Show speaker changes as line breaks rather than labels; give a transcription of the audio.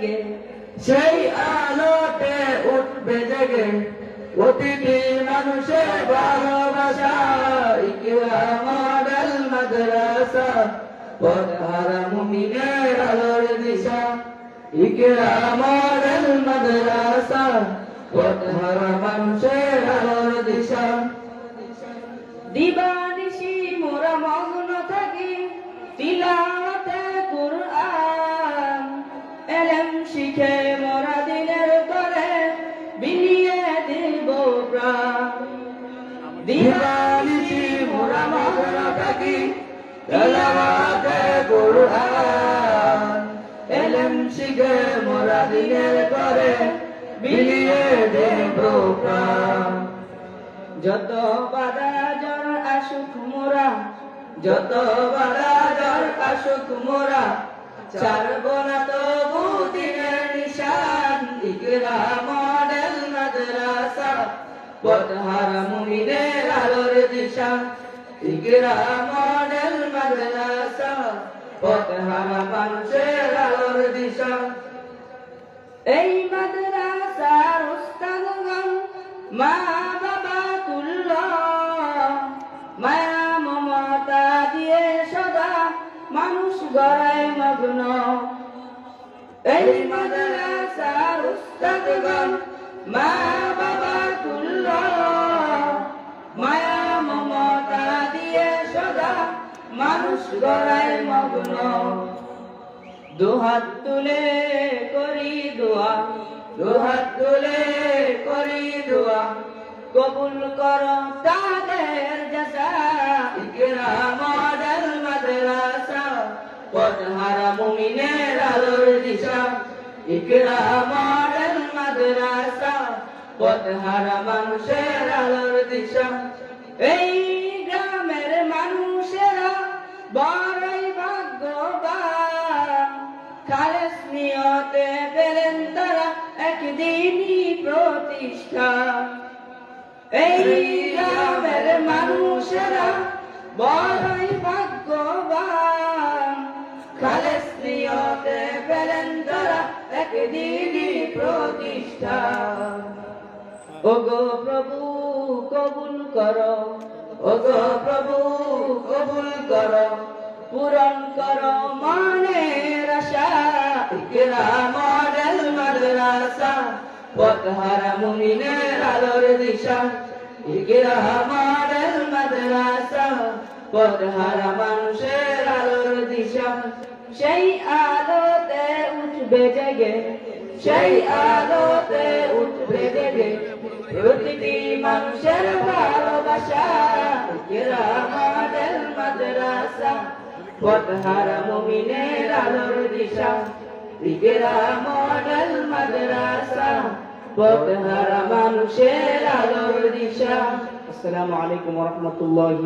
জেগে,
সেই আলোতে উঠবে জেগে। প্রতিটি মানুষের ভালোবাসা মাদ্রাসা দিশা। মাদ্রাসা মানুষের আলোর দিশা।
দিবানিশি
দিবানিশি মোরা মগ্ন থাকি তেলাওয়াতে কুরআন এলেম শিখে মোরা দিনের করে বিলিয়ে দেব প্রাণ
যত বাধা জ্বর আসুক মোরা,
যত বাধা জ্বর আসুক মোরা, ছাড়ব না তবু দিনের নিশান ইকরা মডেল মাদ্রাসা পথহারা মুমিনের আলোর দিশা। ইকরা মডেল মাদ্রাসা পথহারা মানুষের আলোর দিশা।
এই মাদ্রাসার উস্তাদগণ মা বাবা তুল্য মায়া মমতা দিয়ে সদা মানুষ গড়ায় মগ্ন। এই মাদ্রাসার উস্তাদগণ মা মানুষ গড়ায় মগ্ন। দুহাত তুলে করি দোয়া,
দুহাত তুলে করি দোয়া।
কবুল কর তাদের জাসা,
ইকরা মডেল মাদ্রাসা। পথহারা মুমিনের আলোর দিশা, ইকরা মডেল মাদ্রাসা। পথহারা মানুষের আলোর দিশা।
এই বড়ই ভাগ্যবান। খালেস নিয়তে পেলেন তারা একদিনই প্রতিষ্ঠা। এই গ্রামের মানুষেরা বড়ই ভাগ্যবান। খালেস নিয়তে পেলেন তারা একদিনই প্রতিষ্ঠা। ওগো প্রভু, কবুল করো।
ওগো প্রভু, কবুল করো।
পূরণ করো মনের আশা।
ইকরা মডেল মাদ্রাসা পথহারা মুমিনের আলোর দিশা। ইকরা মডেল মাদ্রাসা পথহারা মানুষের আলোর দিশা।
সেই আলোতে উঠবে জেগে।
সেই আলোতে উঠবে জেগে।
প্রতিটি মানুষের ভালোবাসা
আলোর দিশা ইকরা মডেল মাদ্রাসা। পথহারা মানুষের আলোর দিশা।
আসসালামু আলাইকুম ওয়া রাহমাতুল্লাহি